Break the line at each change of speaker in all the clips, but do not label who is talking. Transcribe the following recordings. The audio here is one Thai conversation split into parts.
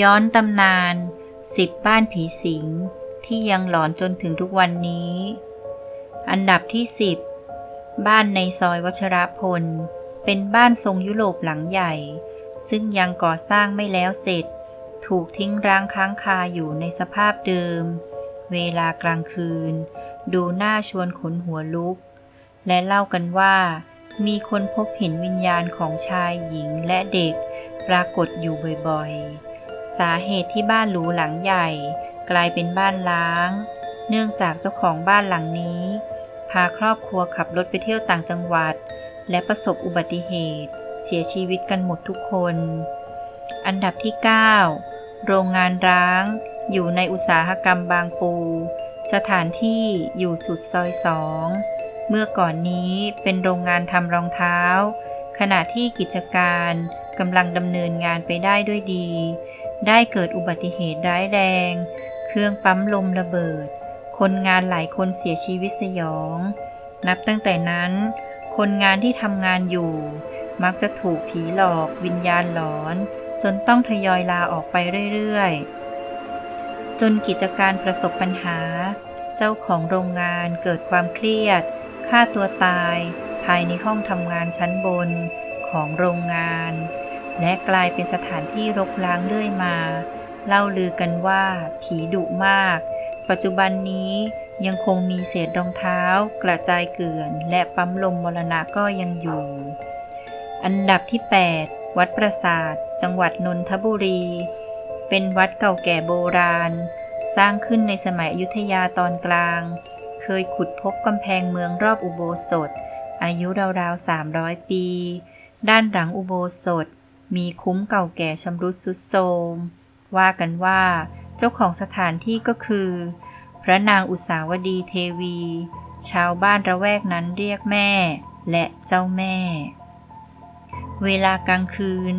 ย้อนตำนานสิบบ้านผีสิงที่ยังหลอนจนถึงทุกวันนี้ อันดับที่สิบบ้านในซอยวัชรพล เป็นบ้านทรงยุโรปหลังใหญ่ ซึ่งยังก่อสร้างไม่แล้วเสร็จ ถูกทิ้งร้างค้างคาอยู่ในสภาพเดิม เวลากลางคืน ดูหน้าชวนขนหัวลุก และเล่ากันว่า มีคนพบเห็นวิญญาณของชายหญิงและเด็ก ปรากฏอยู่บ่อยๆ สาเหตุที่บ้านหรูหลังใหญ่ กลายเป็นบ้านล้าง เนื่องจากเจ้าของบ้านหลังนี้ พาครอบครัวขับรถไปเที่ยวต่างจังหวัด และประสบอุบัติเหตุ เสียชีวิตกันหมดทุกคน อันดับที่ 9 โรงงานร้าง อยู่ในอุตสาหกรรมบางปู สถานที่อยู่สุดซอยสองเมื่อก่อนนี้เป็นโรงงานทำรองเท้า ขณะที่กิจการกำลังดำเนินงานไปได้ด้วยดี ได้เกิดอุบัติเหตุร้ายแรง เครื่องปั๊มลมระเบิด คนงานหลายคนเสียชีวิตสยอง นับตั้งแต่นั้น คนงานที่ทำงานอยู่ มักจะถูกผีหลอกวิญญาณหลอน จนต้องทยอยลาออกไปเรื่อยๆ จนกิจการประสบปัญหา เจ้าของโรงงานเกิดความเครียดฆ่าตัวตาย ภายในห้องทำงานชั้นบนของโรงงาน และกลายเป็นสถานที่รกร้างเรื่อยมา เล่าลือกันว่าผีดุมาก ปัจจุบันนี้ยังคงมีเศษรองเท้า กระจายเกลื่อน และปั๊มลมมรณะก็ยังอยู่ อันดับที่ 8 วัดปราสาท จังหวัดนนทบุรี เป็นวัดเก่าแก่โบราณ สร้างขึ้นในสมัยอยุธยาตอนกลาง เคยขุดพบกำแพงเมืองรอบอุโบสถ อายุราวๆ300 ปี ด้านหลังอุโบสถ มีคุ้มเก่าแก่ชำรุดสุดโทรมว่ากันว่าเจ้าของสถานที่ก็คือ พระนางอุสาวดีเทวี ชาวบ้านระแวกนั้นเรียกแม่และเจ้าแม่ เวลากลางคืน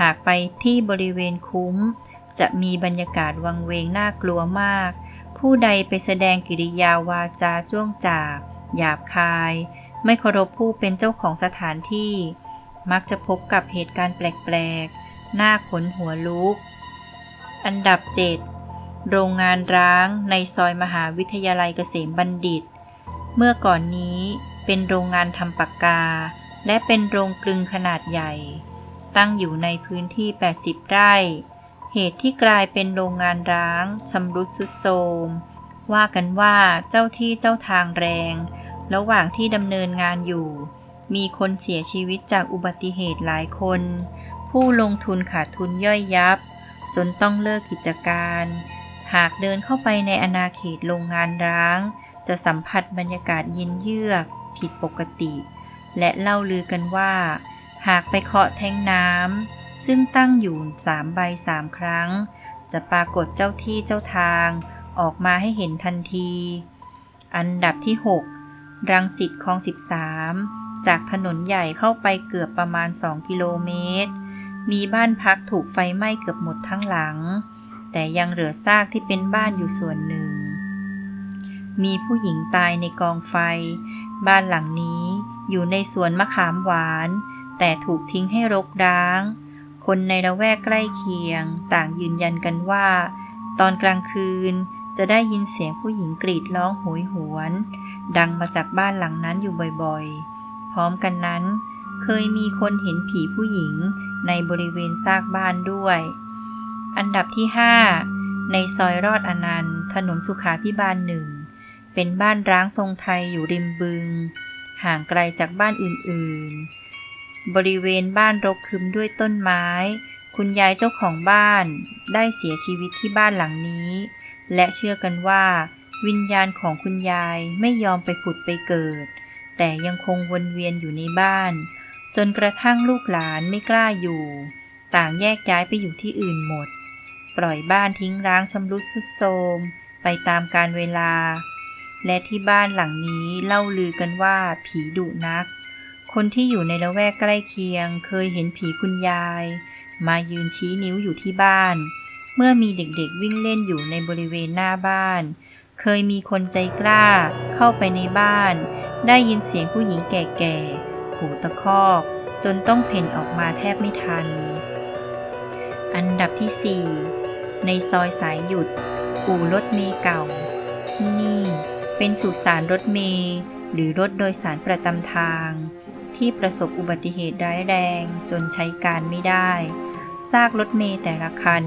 หากไปที่บริเวณคุ้ม จะมีบรรยากาศวังเวงน่ากลัวมาก ผู้ใดไปแสดงกิริยาวาจาจ้วงจาบหยาบคาย ไม่เคารพผู้เป็นเจ้าของสถานที่ มักจะพบกับเหตุการณ์แปลกๆน่าขนหัวลุก อันดับ 7 โรงงานร้างในซอยมหาวิทยาลัยเกษมบัณฑิต เมื่อก่อนนี้เป็นโรงงานทำปากกา และเป็นโรงกลึงขนาดใหญ่ ตั้งอยู่ในพื้นที่ 80 ไร่ เหตุที่กลายเป็นโรงงานร้างชำรุดสุดโทรมว่ากันว่าเจ้าที่เจ้าทางแรง ระหว่างที่ดำเนินงานอยู่ มีคนเสียชีวิตจากอุบัติเหตุหลายคน ผู้ลงทุนขาดทุนย่อยยับ จนต้องเลิกกิจการ หากเดินเข้าไปในอาณาเขตโรงงานร้าง จะสัมผัสบรรยากาศเย็นเยือก ผิดปกติ และเล่าลือกันว่า หากไปเคาะแทงน้ำซึ่งตั้งอยู่สามใบสามครั้ง จะปรากฏเจ้าที่เจ้าทางออกมาให้เห็นทันที อันดับที่ 6 รังสิตคลอง 13 จากถนนใหญ่เข้าไปเกือบประมาณ 2 กิโลเมตร มีบ้านพักถูกไฟไหม้เกือบหมดทั้งหลัง แต่ยังเหลือซากที่เป็นบ้านอยู่ส่วนหนึ่ง มีผู้หญิงตายในกองไฟ บ้านหลังนี้อยู่ในสวนมะขามหวาน แต่ถูกทิ้งให้รกร้าง คนในละแวกใกล้เคียง ต่างยืนยันกันว่า ตอนกลางคืนจะได้ยินเสียงผู้หญิงกรีดร้องโหยหวน ดังมาจากบ้านหลังนั้นอยู่บ่อยๆ พร้อมกันนั้น เคยมีคนเห็นผีผู้หญิงในบริเวณซากบ้านด้วย อันดับที่ 5 ในซอยรอดอนันต์ ถนนสุขาพิบาลหนึ่ง เป็นบ้านร้างทรงไทยอยู่ริมบึง ห่างไกลจากบ้านอื่นๆ บริเวณบ้านรกคึมด้วยต้นไม้ คุณยายเจ้าของบ้านได้เสียชีวิตที่บ้านหลังนี้ และเชื่อกันว่า วิญญาณของคุณยายไม่ยอมไปผุดไปเกิด แต่ยังคงวนเวียนอยู่ในบ้าน จนกระทั่งลูกหลานไม่กล้าอยู่ ต่างแยกย้ายไปอยู่ที่อื่นหมด ปล่อยบ้านทิ้งร้างชำรุดทรุดโทรมไปตามการเวลา และที่บ้านหลังนี้เล่าลือกันว่าผีดุนัก คนที่อยู่ในละแวกใกล้เคียง เคยเห็นผีคุณยาย มายืนชี้นิ้วอยู่ที่บ้าน เมื่อมีเด็กๆวิ่งเล่นอยู่ในบริเวณหน้าบ้าน เคยมีคนใจกล้าเข้าไปในบ้าน ได้ยินเสียงผู้หญิงแก่ๆขู่ตะคอก จนต้องเพ่นออกมาแทบไม่ทัน อันดับที่ 4 ในซอยสายหยุด อู่รถเมล์เก่า ที่นี่เป็นสุสานรถเมล์หรือรถโดยสารประจำทาง ที่ประสบอุบัติเหตุร้ายแรงจนใช้การไม่ได้ ซากรถเมล์แต่ละคัน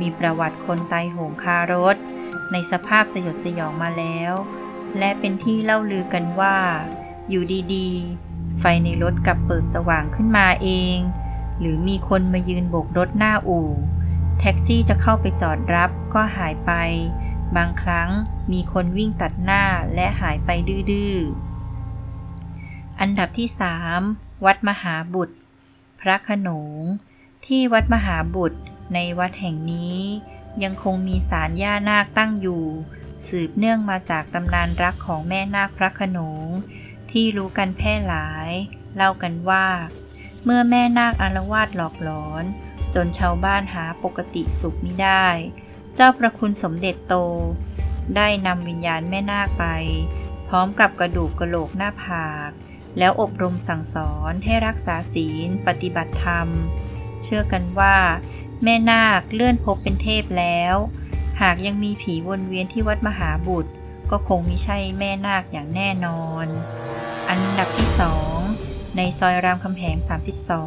มีประวัติคนตายโหงคารถ ในสภาพสยดสยองมาแล้ว และเป็นที่เล่าลือกันว่า อยู่ดีๆ ไฟในรถกลับเปิดสว่างขึ้นมาเอง หรือมีคนมายืนโบกรถหน้าอู่ แท็กซี่จะเข้าไปจอดรับก็หายไป บางครั้งมีคนวิ่งตัดหน้าและหายไปดื้อๆ อันดับที่ 3 วัดมหาบุตร พระขนง ที่วัดมหาบุตรในวัดแห่งนี้ ยังคงมีศาลย่านาคตั้งอยู่ สืบเนื่องมาจากตำนานรักของแม่นาคพระขนง ที่รู้กันแพร่หลาย เล่ากันว่า เมื่อแม่นาคอารวาสหลอกหลอน จนชาวบ้านหาปกติสุขไม่ได้ เจ้าประคุณสมเด็จโต ได้นำวิญญาณแม่นาคไป พร้อมกับกระดูกกระโหลกหน้าผาก แล้วอบรมสั่งสอนให้รักษาศีลปฏิบัติธรรม เชื่อกันว่า แม่นาคเลื่อนภพเป็นเทพแล้ว หากยังมีผีวนเวียนที่วัดมหาบุตร ก็คงไม่ใช่แม่นาคอย่างแน่นอน อันดับที่สองในซอยรามคำแหง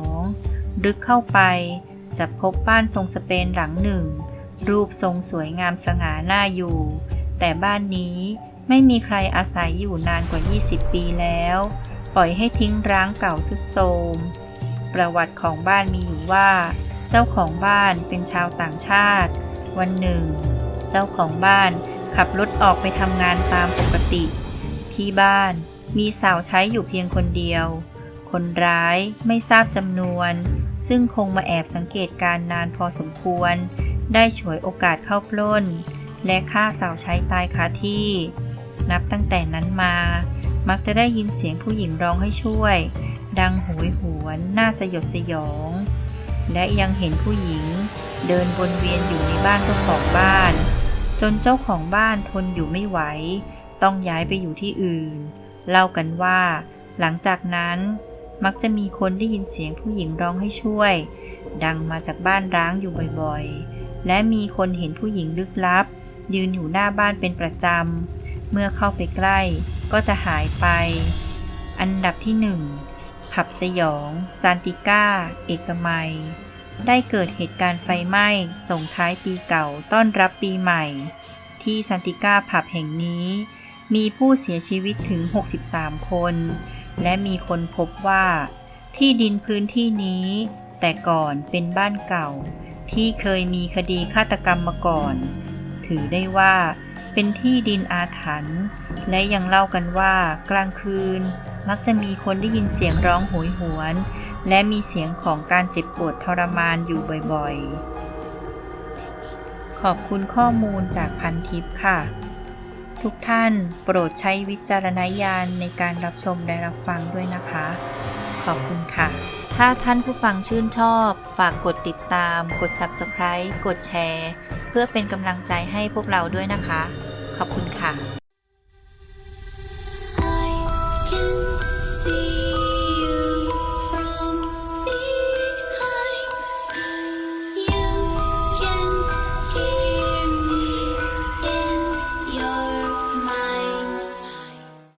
32 ลึกเข้าไปจะพบบ้านทรงสเปนหลังหนึ่ง รูปทรงสวยงามสง่าหน้าอยู่ แต่บ้านนี้ไม่มีใครอาศัยอยู่นานกว่า 20 ปีแล้ว ปล่อยให้ทิ้งร้างเก่าสุดโทรมประวัติของบ้านมีอยู่ว่า เจ้าของบ้านเป็นชาวต่างชาติ วันหนึ่ง เจ้าของบ้านขับรถออกไปทำงานตามปกติ ที่บ้านมีสาวใช้อยู่เพียงคนเดียว คนร้ายไม่ทราบจำนวน ซึ่งคงมาแอบสังเกตการนานพอสมควร ได้ฉวยโอกาสเข้าปล้น และฆ่าสาวใช้ตายคาที่ นับตั้งแต่นั้นมา มักจะได้ยินเสียงผู้หญิงร้องให้ช่วย ดังโหยหวนน่าสยดสยอง และยังเห็นผู้หญิง เดินวนเวียนอยู่ในบ้านเจ้าของบ้าน จนเจ้าของบ้านทนอยู่ไม่ไหว ต้องย้ายไปอยู่ที่อื่น เล่ากันว่า หลังจากนั้นมักจะมีคนได้ยินเสียงผู้หญิงร้องให้ช่วย ดังมาจากบ้านร้างอยู่บ่อยๆ และมีคนเห็นผู้หญิงลึกลับ ยืนอยู่หน้าบ้านเป็นประจำ เมื่อเข้าไปใกล้ก็จะหายไป อันดับที่หนึ่ง ผับสยอง ซานติก้า เอกมัย ได้เกิดเหตุการณ์ไฟไหม้ส่งท้ายปีเก่าต้อนรับปีใหม่ ที่ซันติก้าผับแห่งนี้ มีผู้เสียชีวิตถึง 63 คน และมีคนพบว่า ที่ดินพื้นที่นี้ แต่ก่อนเป็นบ้านเก่า ที่เคยมีคดีฆาตกรรมมาก่อน ถือได้ว่าเป็นที่ดินอาถรรพ์และยังเล่ากันว่ากลางคืน มักจะมีคนได้ยินเสียงร้องโหยหวน และมีเสียงของการเจ็บปวดทรมานอยู่บ่อยๆ ขอบคุณข้อมูลจากพันทิปค่ะ ทุกท่านโปรดใช้วิจารณญาณในการรับชมและรับฟังด้วยนะคะ ขอบคุณค่ะ ถ้าท่านผู้ฟังชื่นชอบ ฝากกดติดตาม กด Subscribe กดแชร์ เพื่อเป็นกำลังใจให้พวกเราด้วยนะคะ ขอบคุณค่ะ